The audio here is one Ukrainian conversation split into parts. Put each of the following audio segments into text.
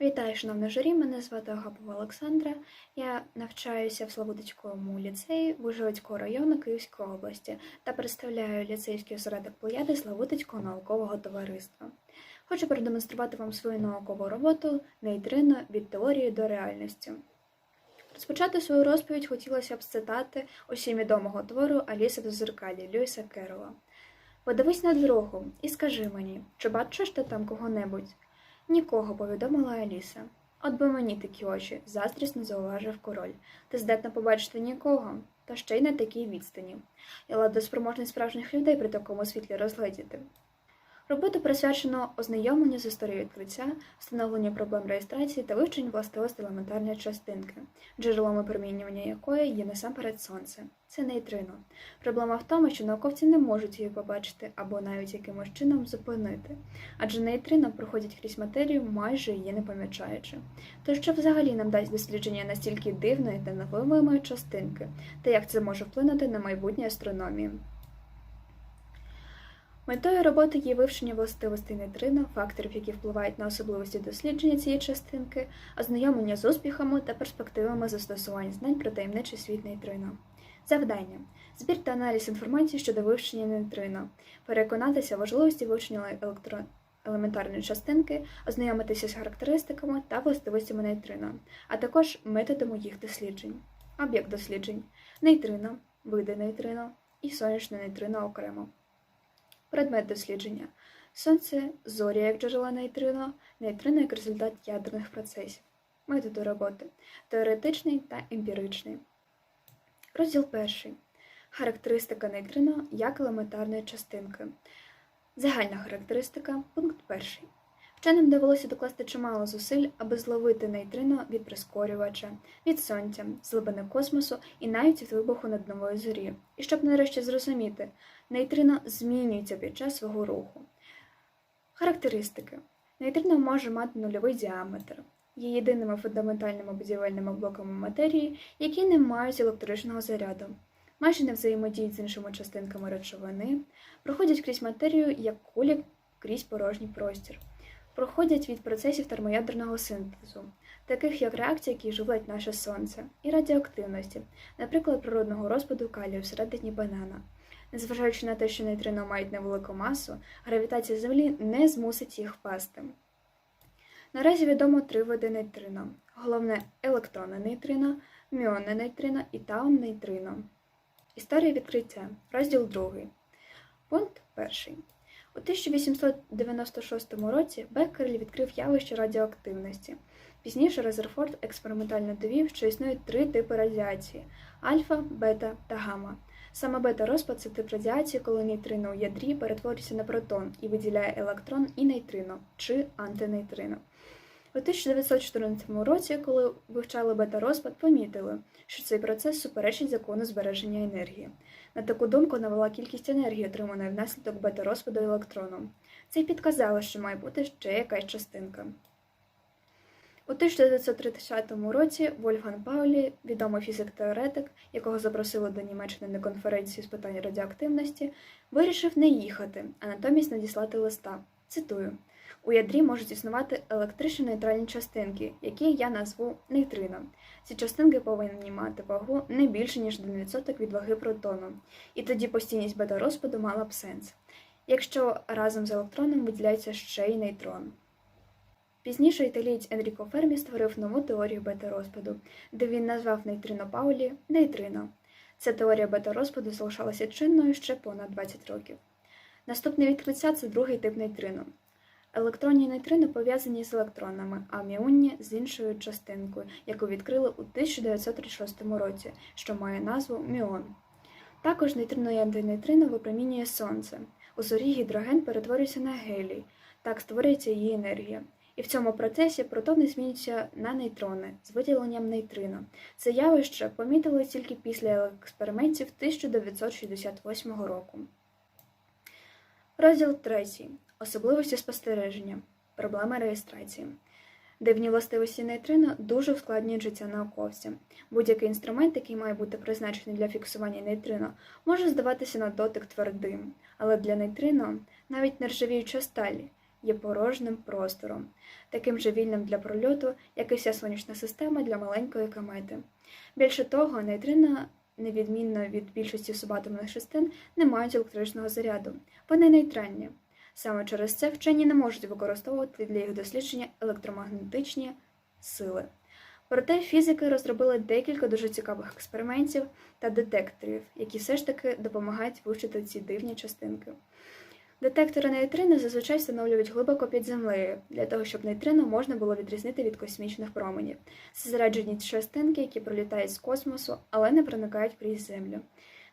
Вітаю, шановне журі, мене звати Агапова Олександра. Я навчаюся в Славутицькому ліцеї Вижгородського району Київської області та представляю ліцейський осередок Плеяди Славутицького наукового товариства. Хочу продемонструвати вам свою наукову роботу «Нейтрино від теорії до реальності. Розпочати свою розповідь хотілося б з цитати усім відомого твору Аліса до зеркалі Льюіса Керрола. Подивись на дорогу і скажи мені, чи бачиш ти там кого-небудь? Нікого, повідомила Аліса. От би мені такі очі, заздрісно зауважив король. Ти здатна побачити нікого, та ще й на такій відстані. Я спроможний справжніх людей при такому світлі розгледіти. Роботу присвячено ознайомленню з історією відкриття, встановленню проблем реєстрації та вивченню властивостей елементарної частинки, джерелом опромінювання якої є насамперед сонце. Це нейтрино. Проблема в тому, що науковці не можуть її побачити або навіть якимось чином зупинити, адже нейтрино проходять крізь матерію, майже її не помічаючи. То що взагалі нам дасть дослідження настільки дивної та невимовної частинки, та як це може вплинути на майбутнє астрономії? Метою роботи є вивчення властивостей нейтрино, факторів, які впливають на особливості дослідження цієї частинки, ознайомлення з успіхами та перспективами застосування знань про таємничий світ нейтрино. Завдання збір та аналіз інформації щодо вивчення нейтрино, переконатися важливості вивчення електро... елементарної частинки, ознайомитися з характеристиками та властивостями нейтрино, а також методами їх досліджень, об'єкт досліджень, нейтрино, види нейтрино і сонячне нейтрино окремо. Предмет дослідження. Сонце, зорі як джерела нейтрино, нейтрино як результат ядерних процесів. Методи роботи. Теоретичний та емпіричний. Розділ перший. Характеристика нейтрино як елементарної частинки. Загальна характеристика. Пункт перший. Вченим довелося докласти чимало зусиль, аби зловити нейтрино від прискорювача, від сонця, з глибини космосу і навіть від вибуху над новою зорі. І щоб нарешті зрозуміти, нейтрино змінюється під час свого руху. Характеристики. Нейтрино може мати нульовий діаметр. Є єдиними фундаментальними будівельними блоками матерії, які не мають електричного заряду, майже не взаємодіють з іншими частинками речовини, проходять крізь матерію як кулі крізь порожній простір проходять від процесів термоядерного синтезу, таких як реакції, які живлять наше сонце, і радіоактивності, наприклад, природного розпаду калію всередині банана. Незважаючи на те, що нейтрино мають невелику масу, гравітація Землі не змусить їх впасти. Наразі відомо три види нейтрино. Головне електронне нейтрино, міонне нейтрино і таун нейтрино. Історія відкриття. Розділ 2. Пункт 1. У 1896 році Беккерль відкрив явище радіоактивності. Пізніше Резерфорд експериментально довів, що існують три типи радіації альфа, бета та гамма. Саме бета-розпад це тип радіації, коли нейтрино у ядрі перетворюється на протон і виділяє електрон і нейтрино чи антинейтрино. У 1914 році, коли вивчали бета-розпад, помітили, що цей процес суперечить закону збереження енергії. На таку думку навела кількість енергії, отриманої внаслідок бета-розпаду електроном. Це й підказало, що має бути ще якась частинка. У 1930 році Вольфган Паулі, відомий фізик-теоретик, якого запросили до Німеччини на конференцію з питань радіоактивності, вирішив не їхати, а натомість надіслати листа. Цитую. У ядрі можуть існувати електрично нейтральні частинки, які я назву нейтрином. Ці частинки повинні мати вагу не більше, ніж 1% від ваги протону, і тоді постійність бета-розпаду мала б сенс, якщо разом з електроном виділяється ще й нейтрон. Пізніше італієць Енріко Фермі створив нову теорію бета-розпаду, де він назвав нейтрино Паулі нейтрино. Ця теорія бета-розпаду залишалася чинною ще понад 20 років. Наступне відкриття це другий тип нейтрино. Електронні нейтрино пов'язані з електронами, а міонні з іншою частинкою, яку відкрили у 1936 році, що має назву міон. Також нейтрино і антинейтрино випромінює сонце. У зорі гідроген перетворюється на гелій, так створюється її енергія. І в цьому процесі протони змінюються на нейтрони з виділенням нейтрино. Це явище помітили тільки після експериментів 1968 року. Розділ 3. Особливості спостереження. Проблеми реєстрації. Дивні властивості нейтрино дуже ускладнюють життя науковця. Будь-який інструмент, який має бути призначений для фіксування нейтрино, може здаватися на дотик твердим, але для нейтрино навіть нержавіюча сталь є порожнім простором, таким же вільним для прольоту, як і вся сонячна система для маленької комети. Більше того, нейтрино, невідмінно від більшості субатомних частин, не мають електричного заряду. Вони нейтральні. Саме через це вчені не можуть використовувати для їх дослідження електромагнетичні сили. Проте фізики розробили декілька дуже цікавих експериментів та детекторів, які все ж таки допомагають вивчити ці дивні частинки. Детектори нейтрино зазвичай встановлюють глибоко під землею, для того, щоб нейтрино можна було відрізнити від космічних променів. Це заряджені частинки, які пролітають з космосу, але не проникають крізь землю.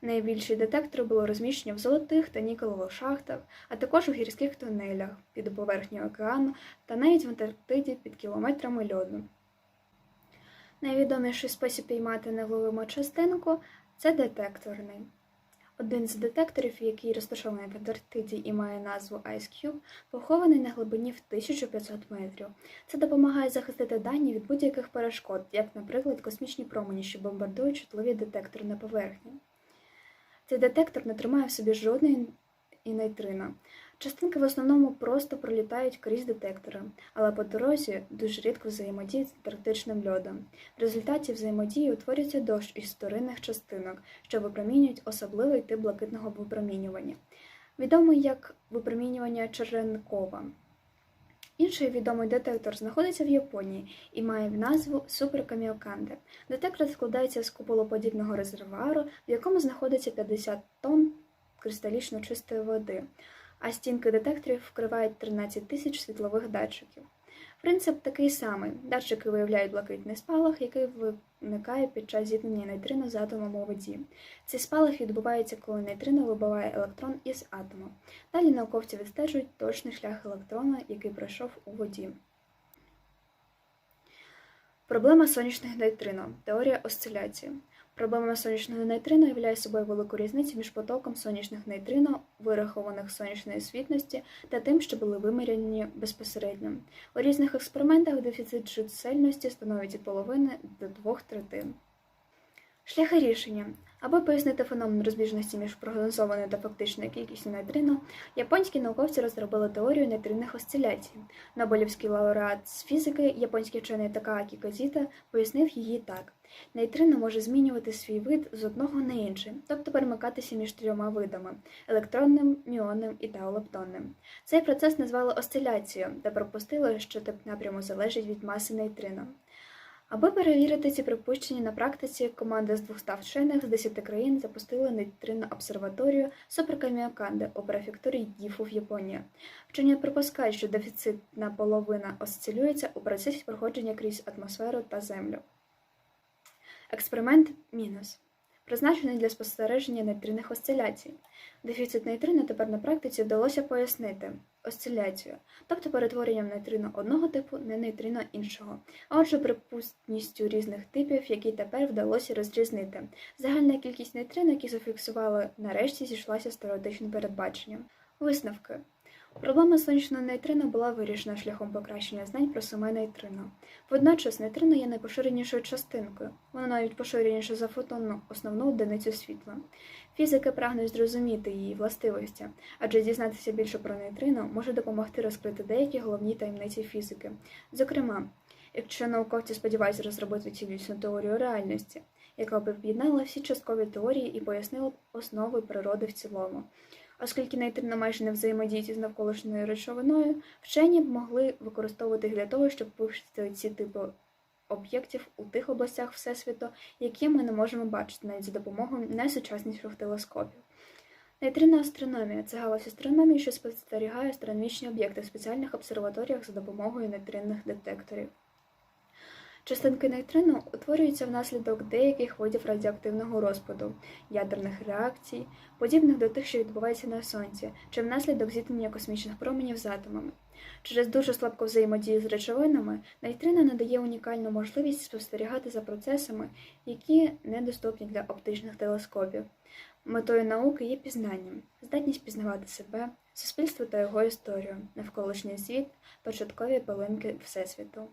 Найбільші детектори були розміщені в золотих та нікелевих шахтах, а також у гірських тунелях під поверхнею океану та навіть в Антарктиді під кілометрами льоду. Найвідоміший спосіб піймати невловиму частинку це детекторний. Один з детекторів, який розташований в Антарктиді і має назву Ice Cube, похований на глибині в 1500 метрів. Це допомагає захистити дані від будь-яких перешкод, як, наприклад, космічні промені, що бомбардують чутливі детектори на поверхні. Цей детектор не тримає в собі жодної і нейтрино. Частинки в основному просто пролітають крізь детектори, але по дорозі дуже рідко взаємодіють з антарктичним льодом. В результаті взаємодії утворюється дощ із вторинних частинок, що випромінюють особливий тип блакитного випромінювання, відомий як випромінювання Черенкова. Інший відомий детектор знаходиться в Японії і має назву суперкаміоканде. Детектор складається з куполоподібного резервуару, в якому знаходиться 50 тонн кристалічно чистої води, а стінки детекторів вкривають 13 тисяч світлових датчиків. Принцип такий самий: датчики виявляють блакитний спалах, який виникає під час зіткнення нейтрино з атомом у воді. Цей спалах відбувається, коли нейтрино вибиває електрон із атома. Далі науковці відстежують точний шлях електрона, який пройшов у воді. Проблема сонячних нейтрино. Теорія осциляції. Проблема сонячного нейтрино являє собою велику різницю між потоком сонячних нейтрино, вирахованих сонячної світності, та тим, що були виміряні безпосередньо. У різних експериментах дефіцит чисельності становить від половини до двох третин. Шляхи рішення. Аби пояснити феномен розбіжності між прогнозованою та фактичною кількістю нейтрино, японські науковці розробили теорію нейтринних осциляцій. Нобелівський лауреат з фізики, японський вчений Такаакі Казіта, пояснив її так: нейтрино може змінювати свій вид з одного на інший, тобто перемикатися між трьома видами електронним, міонним і таолептонним. Цей процес назвали осциляцією та припустили, що тип напряму залежить від маси нейтрино. Аби перевірити ці припущення на практиці, команда з 200 вчених з 10 країн запустила нейтринну обсерваторію Суперкаміоканде у префектурі Гіфу в Японії. Вчені припускають, що дефіцитна половина осцилюється у процесі проходження крізь атмосферу та землю. Експеримент мінус. Призначений для спостереження нейтринних осциляцій. Дефіцит нейтрина тепер на практиці вдалося пояснити осциляцію, тобто перетворенням нейтрино одного типу на нейтрино іншого, а отже, припустністю різних типів, які тепер вдалося розрізнити. Загальна кількість нейтрино, які зафіксували, нарешті зійшлася з теоретичним передбаченням. Висновки. Проблема сонячного нейтрино була вирішена шляхом покращення знань про саме нейтрино. Водночас нейтрино є найпоширенішою частинкою, вона навіть поширеніша за фотонну основну одиницю світла. Фізики прагнуть зрозуміти її властивості, адже дізнатися більше про нейтрино може допомогти розкрити деякі головні таємниці фізики. Зокрема, якщо науковці сподіваються розробити цілісну теорію реальності, яка б об'єднала всі часткові теорії і пояснила основи природи в цілому. Оскільки нейтрино майже не взаємодіють із навколишньою речовиною, вчені б могли використовувати їх для того, щоб вивчити ці типи об'єктів у тих областях Всесвіту, які ми не можемо бачити навіть за допомогою найсучасніших телескопів. Нейтринна астрономія це галузь астрономії, що спостерігає астрономічні об'єкти в спеціальних обсерваторіях за допомогою нейтринних детекторів. Частинки нейтрино утворюються внаслідок деяких видів радіоактивного розпаду, ядерних реакцій, подібних до тих, що відбуваються на Сонці, чи внаслідок зіткнення космічних променів з атомами. Через дуже слабку взаємодію з речовинами нейтрино надає унікальну можливість спостерігати за процесами, які недоступні для оптичних телескопів. Метою науки є пізнанням, здатність пізнавати себе, суспільство та його історію, навколишній світ, початкові пилинки Всесвіту.